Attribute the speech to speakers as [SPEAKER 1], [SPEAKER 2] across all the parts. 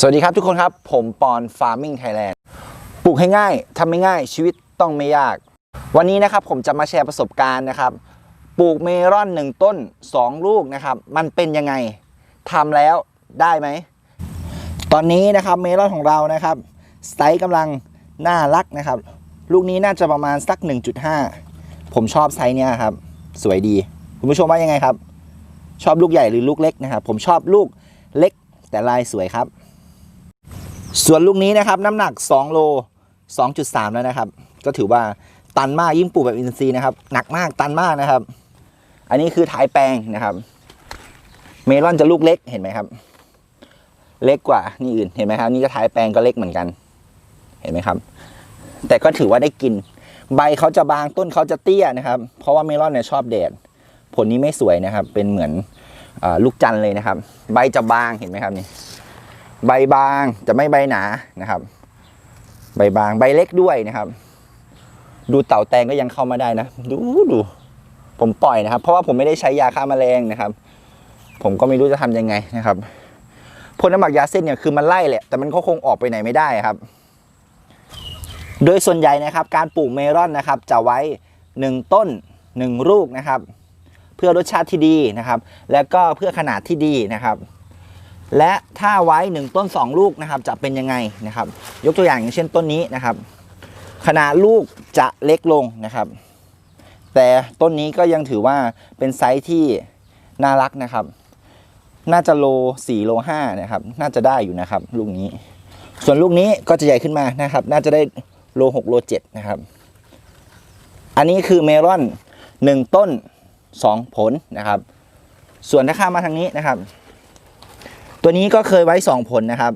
[SPEAKER 1] สวัสดีครับทุกคนครับ ผมปอนฟาร์มิงไทยแลนด์ปลูกให้ง่ายทำไม่ง่ายชีวิตต้องไม่ยาก วันนี้นะครับผมจะมาแชร์ประสบการณ์นะครับ ปลูกเมลอนหนึ่งต้น 2 ลูกนะครับ มันเป็นยังไงทำแล้วได้ไหม ตอนนี้นะครับเมลอนของเรานะครับไซส์กำลังน่ารักนะครับ ลูกนี้น่าจะประมาณสัก 1.5 ผมชอบไซส์เนี้ยครับ สวยดี คุณผู้ชมว่ายังไงครับ ชอบลูกใหญ่หรือลูกเล็กนะครับ ผมชอบลูกเล็กแต่ลายสวยครับ ส่วนลูกนี้นะครับน้ำหนัก 2 โล 2.3 แล้วนะครับ ก็ถือว่าตันมากยิ่งปลูกแบบอินทรีย์นะครับ หนักมากตันมากนะครับ อันนี้คือท้ายแปลงนะครับ เมลอนจะลูกเล็กเห็นไหมครับ เล็กกว่านี่อื่นเห็นไหมครับ นี่ก็ท้ายแปลงก็เล็กเหมือนกัน เห็นไหมครับ แต่ก็ถือว่าได้กิน ใบเขาจะบางต้นเขาจะเตี้ยนะครับ เพราะว่าเมลอนเนี่ยชอบแดดผลนี้ไม่สวยนะครับ เป็นเหมือนอลูกจันเลยนะครับ ใบจะบางเห็นไหมครับนี่ ใบบางจะไม่ใบหนานะครับ ใบบางใบเล็กด้วยนะครับ ดูเต่าแตงก็ยังเข้ามาได้นะ ดูดูผมปล่อยนะครับ เพราะว่าผมไม่ได้ใช้ยาฆ่าแมลงนะครับ ผมก็ไม่รู้จะทำยังไงนะครับพ่นน้ำหมักยาเส้นเนี่ยคือมันไล่แหละแต่มันก็คงออกไปไหนไม่ได้ครับ โดยส่วนใหญ่นะครับ การปลูกเมลอนนะครับ จะไว้หนึ่งต้นหนึ่งลูกนะครับ เพื่อรสชาติที่ดีนะครับ แล้วก็เพื่อขนาดที่ดีนะครับ และถ้าไว้หนึ่งต้น 2 ลูกนะครับจะเป็นยังไงนะครับ ยกตัวอย่างอย่างเช่นต้นนี้นะครับ ขนาดลูกจะเล็กลงนะครับ แต่ต้นนี้ก็ยังถือว่าเป็นไซส์ที่น่ารักนะครับ น่าจะโล4โล5นะครับ น่าจะได้อยู่นะครับ ลูกนี้ ส่วนลูกนี้ก็จะใหญ่ขึ้นมานะครับ น่าจะได้โล6โล7นะครับ อันนี้คือเมลอน 1 ต้น 2 ผลนะครับ ส่วนถ้าข้ามมาทางนี้นะครับ ตัวนี้ก็เคยไว้สองผลนะครับ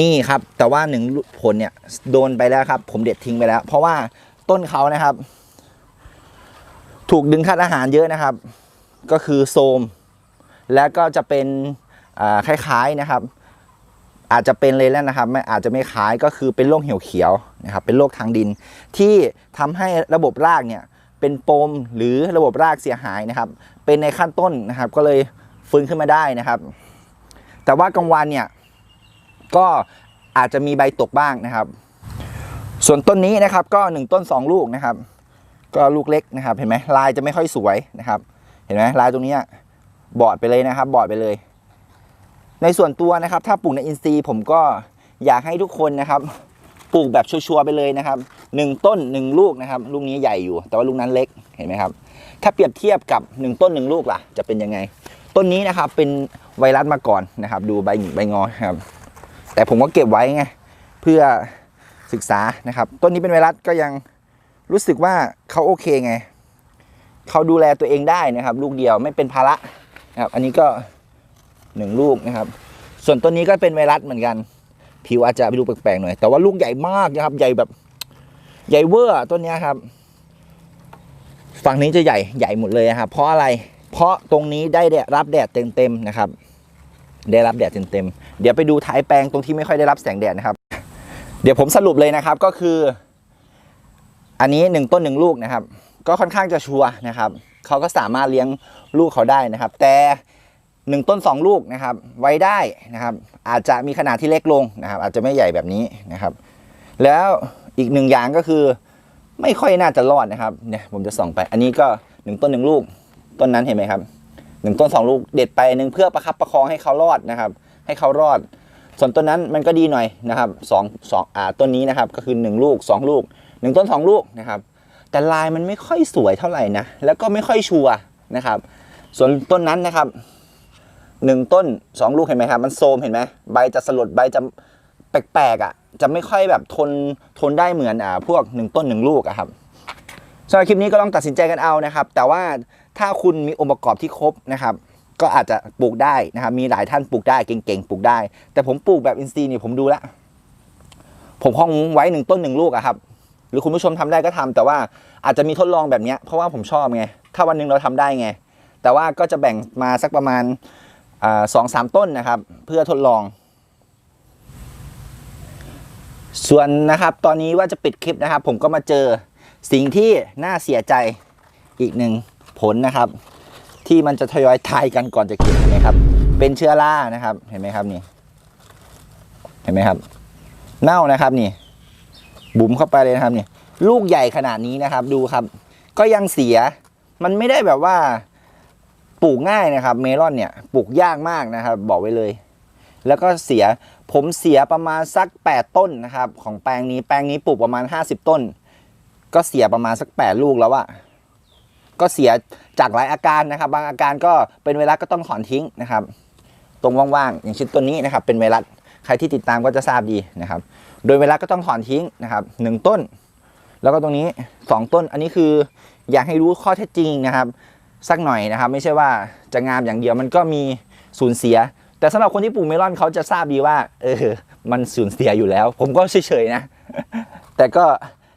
[SPEAKER 1] นี่ครับ แต่ว่าหนึ่งผลเนี่ยโดนไปแล้วครับ ผมเด็ดทิ้งไปแล้ว เพราะว่าต้นเขานะครับ ถูกดึงธาตุอาหารเยอะนะครับ ก็คือโซม แล้วก็จะเป็นคล้ายๆนะครับ อาจจะเป็นเลยแล้วนะครับไม่อาจจะไม่คล้ายก็คือเป็นโรคเหี่ยวเขียวนะครับ เป็นโรคทางดิน ที่ทำให้ระบบรากเนี่ยเป็นปมหรือระบบรากเสียหายนะครับ เป็นในขั้นต้นนะครับ ก็เลย ฟื้นขึ้นมาได้นะครับ แต่ว่ากลางวันเนี่ยก็อาจจะมีใบตกบ้างนะครับ ส่วนต้นนี้นะครับก็หนึ่งต้นสองลูกนะครับ ก็ลูกเล็กนะครับเห็นไหมลายจะไม่ค่อยสวยนะครับ เห็นไหมลายตรงนี้บอดไปเลยนะครับ บอดไปเลย ในส่วนตัวนะครับ ถ้าปลูกในอินทรีย์ผมก็อยากให้ทุกคนนะครับปลูกแบบชัวร์ๆไปเลยนะครับหนึ่งต้นหนึ่งลูกนะครับ ลูกนี้ใหญ่อยู่ แต่ว่าลูกนั้นเล็กเห็นไหมครับ ถ้าเปรียบเทียบกับหนึ่งต้นหนึ่งลูกล่ะ จะเป็นยังไง ต้นนี้นะครับเป็นไวรัสมาก่อนนะครับ ดูใบหงิกใบงอครับ แต่ผมก็เก็บไว้ไงเพื่อศึกษานะครับ ต้นนี้เป็นไวรัสก็ยังรู้สึกว่าเขาโอเคไงเขาดูแลตัวเองได้นะครับ ลูกเดียวไม่เป็นภาระนะครับ อันนี้ก็หนึ่งลูกนะครับ ส่วนต้นนี้ก็เป็นไวรัสเหมือนกัน ผิวอาจจะไปดูแปลกๆหน่อย แต่ว่าลูกใหญ่มากนะครับ ใหญ่แบบใหญ่เวอร์อต้นนี้ครับ ฝั่งนี้จะใหญ่ใหญ่หมดเลยครับ เพราะอะไร เพราะตรงนี้ได้แดดรับแดดเต็มๆนะครับ ได้รับแดดเต็มๆเดี๋ยวไปดูท้ายแปลงตรงที่ไม่ค่อยได้รับแสงแดดนะครับ เดี๋ยวผมสรุปเลยนะครับก็คือ อันนี้หนึ่งต้นหนึ่งลูกนะครับ ก็ค่อนข้างจะชัวนะครับเขาก็สามารถเลี้ยงลูกเขาได้นะครับ แต่หนึ่งต้นสองลูกนะครับ ไว้ได้นะครับ อาจจะมีขนาดที่เล็กลงนะครับ อาจจะไม่ใหญ่แบบนี้นะครับ แล้วอีกหนึ่งอย่างก็คือ ไม่ค่อยน่าจะรอดนะครับเนี่ยผมจะส่องไป อันนี้ก็หนึ่งต้นหนึ่งลูก ต้นนั้นเห็นไหมครับหนึ่งต้นสองลูกเด็ดไปหนึ่งเพื่อประคับประคองให้เขารอดนะครับ ให้เขารอด ส่วนต้นนั้นมันก็ดีหน่อยนะครับสองสองอ่าต้นนี้นะครับ ก็คือหนึ่งลูกสองลูกหนึ่งต้นสองลูกนะครับ แต่ลายมันไม่ค่อยสวยเท่าไหร่นะแล้วก็ไม่ค่อยชัวนะครับ ส่วนต้นนั้นนะครับหนึ่งต้นสองลูกเห็นไหมครับ มันโซมเห็นไหมใบจะสลดใบจะแปลกๆอะจะไม่ค่อยแบบทนทนได้เหมือนอ่าพวกหนึ่งต้นหนึ่งลูกอะครับสำหรับคลิปนี้ก็ลองตัดสินใจกันเอานะครับ แต่ว่า ถ้าคุณมีองค์ประกอบที่ครบนะครับก็อาจจะปลูกได้นะครับ มีหลายท่านปลูกได้เก่งๆปลูกได้ แต่ผมปลูกแบบอินทรีย์นี่ผมดูแล้วผมคงไว้หนึ่งต้นหนึ่งลูกอะครับ หรือคุณผู้ชมทำได้ก็ทำแต่ว่าอาจจะมีทดลองแบบเนี้ยเพราะว่าผมชอบไง ถ้าวันหนึ่งเราทำได้ไง แต่ว่าก็จะแบ่งมาสักประมาณสองสามต้นนะครับ เพื่อทดลอง ส่วนนะครับ ตอนนี้ว่าจะปิดคลิปนะครับ ผมก็มาเจอสิ่งที่น่าเสียใจอีกหนึ่ง ผลนะครับ ที่มันจะทยอยตายกันก่อนจะเก็บเห็นไหมครับ เป็นเชื้อรานะครับ เห็นไหมครับนี่ เห็นไหมครับ เน่านะครับนี่ บุ๋มเข้าไปเลยนะครับนี่ ลูกใหญ่ขนาดนี้นะครับ ดูครับ ก็ยังเสีย มันไม่ได้แบบว่าปลูกง่ายนะครับ เมลอนเนี่ยปลูกยากมากนะครับ บอกไว้เลย แล้วก็เสียผมเสียประมาณสัก 8 ต้นนะครับ ของแปลงนี้แปลงนี้ปลูกประมาณ 50 ต้น ก็เสียประมาณสัก 8 ลูกแล้วอะ ก็เสียจากหลายอาการนะครับ บางอาการก็เป็นไวรัสก็ต้องถอนทิ้งนะครับ ตรงว่างๆ อย่างเช่นตัวนี้นะครับ เป็นไวรัสใครที่ติดตามก็จะทราบดีนะครับ โดยเวลาก็ต้องถอนทิ้งนะครับหนึ่งต้น แล้วก็ตรงนี้สองต้นอันนี้คืออยากให้รู้ข้อเท็จจริงนะครับ สักหน่อยนะครับ ไม่ใช่ว่าจะงามอย่างเดียวมันก็มีสูญเสีย แต่สำหรับคนที่ปลูกเมลอนเขาจะทราบดีว่าเออมันสูญเสียอยู่แล้ว ผมก็เฉยๆนะ แต่ก็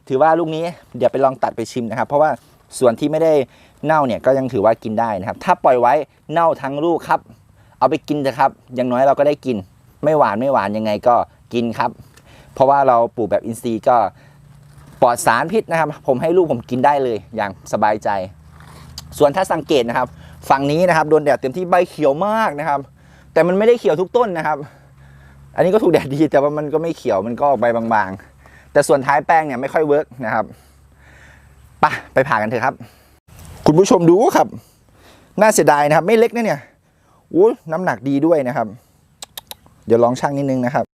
[SPEAKER 1] ถือว่าลูกนี้เดี๋ยวไปลองตัดไปชิมนะครับ เพราะว่า ส่วนที่ไม่ได้เน่าเนี่ยก็ยังถือว่ากินได้นะครับ ถ้าปล่อยไว้เน่าทั้งลูกครับ เอาไปกินเถอะครับ อย่างน้อยเราก็ได้กิน ไม่หวานไม่หวานยังไงก็กินครับ เพราะว่าเราปลูกแบบอินทรีย์ก็ปลอดสารพิษนะครับ ผมให้ลูกผมกินได้เลยอย่างสบายใจ ส่วนถ้าสังเกตนะครับ ฝั่งนี้นะครับโดนแดดเต็มที่ใบเขียวมากนะครับ แต่มันไม่ได้เขียวทุกต้นนะครับ อันนี้ก็ถูกแดดดีแต่ว่ามันก็ไม่เขียวมันก็ออกใบบางๆ แต่ส่วนท้ายแป้งเนี่ยไม่ค่อยเวิร์กนะครับ ปะไปผ่ากันเถอะครับ คุณผู้ชมดูครับ น่าเสียดายนะครับ ไม่เล็กนะเนี่ยอู้น้ำหนักดีด้วยนะครับ เดี๋ยวลองชั่งนิดนึงนะครับ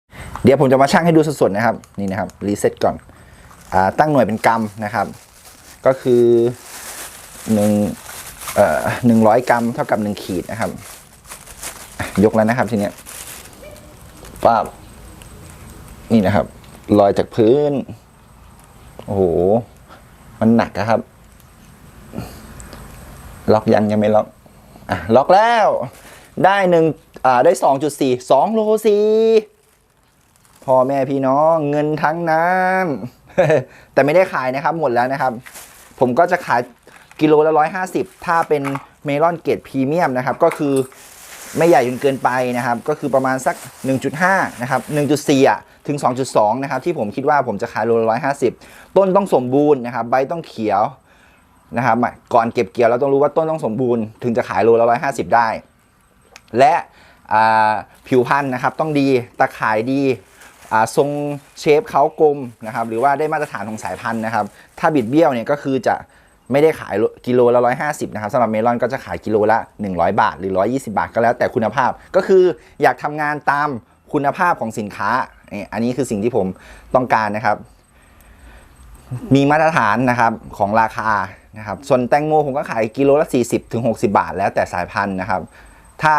[SPEAKER 1] เดี๋ยวผมจะมาชั่งให้ดูสดๆนะครับนี่นะครับรีเซ็ตก่อนอาตั้งหน่วยเป็นกรัมนะครับ ก็คือหนึ่งเอ่อหนึ่งร้อยกรัมเท่ากับหนึ่งขีดนะครับ ยกแล้วนะครับทีเนี้ยป้าบนี่นะครับลอยจากพื้น โอ้โห มันหนักอะครับ ล็อกยังยังไม่ล็อก อะ ล็อกแล้ว ได้หนึ่งอ่า ได้สองจุดสี่สองโลสี่พ่อแม่พี่น้องเงินทั้งนั้น แต่ไม่ได้ขายนะครับ หมดแล้วนะครับ ผมก็จะขายกิโลละร้อยห้าสิบถ้าเป็นเมลอนเกรดพรีเมียมนะครับ ก็คือไม่ใหญ่จนเกินไปนะครับ ก็คือประมาณสัก 1.5 นะครับ 1.4 อะ ถึง 2.2 นะครับ ที่ผมคิดว่าผมจะขายโลละ150 ต้นต้องสมบูรณ์นะครับ ใบต้องเขียวนะครับ ก่อนเก็บเกี่ยวเราต้องรู้ว่าต้นต้องสมบูรณ์ ถึงจะขายโลละ150 ได้ และผิวพรรณนะครับต้องดีตะข่ายดีทรงเชฟเขากลมนะครับหรือว่าได้มาตรฐานของสายพันธุ์นะครับ ถ้าบิดเบี้ยวเนี่ยก็คือจะไม่ได้ขายกิโลละ 150 นะครับสำหรับเมลอนก็จะขายกิโลละ 100 บาท หรือ 120 บาทก็แล้วแต่คุณภาพ ก็คืออยากทำงานตาม คุณภาพของสินค้านี่อันนี้คือสิ่งที่ผมต้องการนะครับ มีมาตรฐานนะครับของราคานะครับ ส่วนแตงโมผมก็ขายกิโลละ 40ถึง60บาท แล้วแต่สายพันธุ์นะครับ ถ้า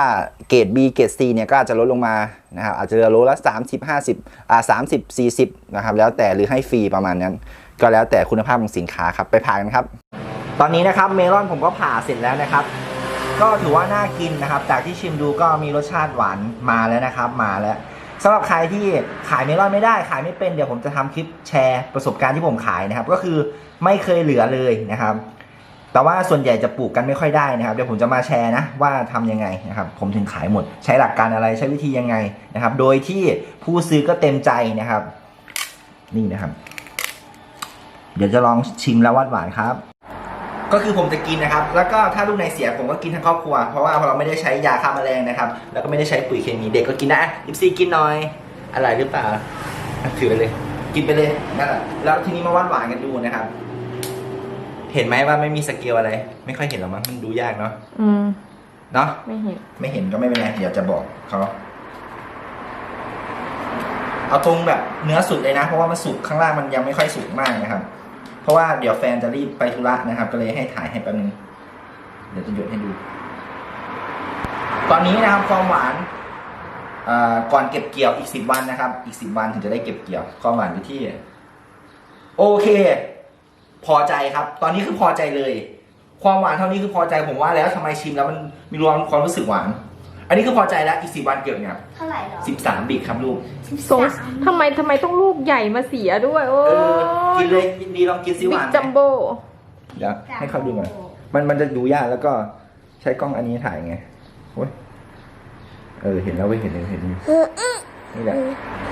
[SPEAKER 1] เกรด B เกรด C เนี่ยก็อาจจะลดลงมานะครับอาจจะเหลือโลละ 30 50อ่า30 40นะครับแล้วแต่หรือให้ฟรีประมาณนั้น ก็แล้วแต่คุณภาพของสินค้าครับไปผ่ากันครับ ตอนนี้นะครับเมลอนผมก็ผ่าเสร็จแล้วนะครับ ก็ถือว่าน่ากินนะครับ จากที่ชิมดูก็มีรสชาติหวานมาแล้วนะครับ มาแล้วสำหรับใครที่ขายเมลอนไม่ได้ขายไม่เป็นเดี๋ยวผมจะทำคลิปแชร์ประสบการณ์ที่ผมขายนะครับ ก็คือไม่เคยเหลือเลยนะครับ แต่ว่าส่วนใหญ่จะปลูกกันไม่ค่อยได้นะครับ เดี๋ยวผมจะมาแชร์นะว่าทำยังไงนะครับ ผมถึงขายหมด ใช้หลักการอะไรใช้วิธียังไงนะครับ โดยที่ผู้ซื้อก็เต็มใจนะครับ นี่นะครับ เดี๋ยวจะลองชิมแล้ววัดหวานครับ ก็คือผมจะกินนะครับ แล้วก็ถ้าลูกในเสียผมก็กินทั้งครอบครัว เพราะว่าเราไม่ได้ใช้ยาฆ่าแมลงนะครับ แล้วก็ไม่ได้ใช้ปุ๋ยเคมีเด็กก็กินได้ยิปซีกินหน่อยอะไรหรือเปล่าอะถือไปเลย กินไปเลยนั่นแหละแล้วทีนี้มาวัดหวานกันดูนะครับ เห็นไหมว่าไม่มีสเกลอะไร ไม่ค่อยเห็นหรอกมั้งมันดูยากเนาะ
[SPEAKER 2] อืม
[SPEAKER 1] เนาะ
[SPEAKER 2] ไม่เห็น
[SPEAKER 1] ไม่เห็นก็ไม่เป็นไรเดี๋ยวจะบอกเขาเอาตรงแบบเนื้อสุดเลยนะ เพราะว่ามันสุกข้างล่างมันยังไม่ค่อยสุกมากนะครับ เพราะว่าเดี๋ยวแฟนจะรีบไปธุระนะครับ ก็เลยให้ถ่ายให้แป๊บนึง เดี๋ยวจะหยดให้ดู ตอนนี้นะครับความหวานอ่อก่อนเก็บเกี่ยวอีกสิบวันนะครับ อีกสิบวันถึงจะได้เก็บเกี่ยวความหวานอยู่ที่ โอเค พอใจครับ ตอนนี้คือพอใจเลย ความหวานเท่านี้คือพอใจผมว่าแล้วทำไมชิมแล้วมันมีรวมความรู้สึกหวาน อันนี้คือพอใจแล้วอีกสิบวันเก็บเนี่ย
[SPEAKER 3] เท่าไหร่หรอ
[SPEAKER 1] สิบสามบิกครับลูก
[SPEAKER 2] สงสทำไมทำไมต้องลูกใหญ่มาเสียด้วย โอ้
[SPEAKER 1] เออกินเลยยินดีลองกินซิห
[SPEAKER 2] บิ๊
[SPEAKER 1] วากนไหม
[SPEAKER 2] จัมโบ้
[SPEAKER 1] เดี๋ยวให้เขาดูหน่อยมันมันจะดูยากแล้วก็ใช้กล้องอันนี้ถ่ายไงโอ้ยเออเห็นแล้วเว้ยเห็นเลยเห็นอยู่นี่แหละ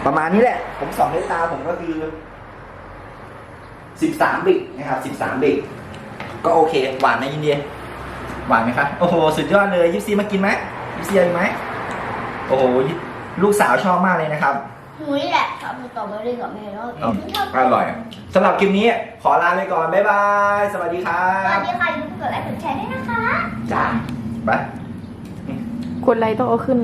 [SPEAKER 1] ประมาณนี้แหละ ผมส่องด้วยตาผมก็คือสิบสามบิกนะครับสิบสามบิกก็โอเค หวานไหมยินดีหวานไหมครับโอ้โหสุดยอดเลยยิปซีมากินไหม ยิปซีเอาอีกไหมโอ้โหลูกสาวชอบมากเลยนะครับ
[SPEAKER 3] หนูนี่แหละชอบสตรอเบอรี่กับเมลอน
[SPEAKER 1] อ๋อ
[SPEAKER 3] ชอบ
[SPEAKER 1] อร่อยสำหรับคลิปนี้ขอลาไปก่อน บ๊ายบาย สวัสดีครั
[SPEAKER 3] สวั
[SPEAKER 1] บ
[SPEAKER 3] สดีค่ะอย่าลืมกดไลค์กดแชร์ด้วยนะคะ
[SPEAKER 1] จ้าไป
[SPEAKER 2] คนไรต้องเอาขึ้น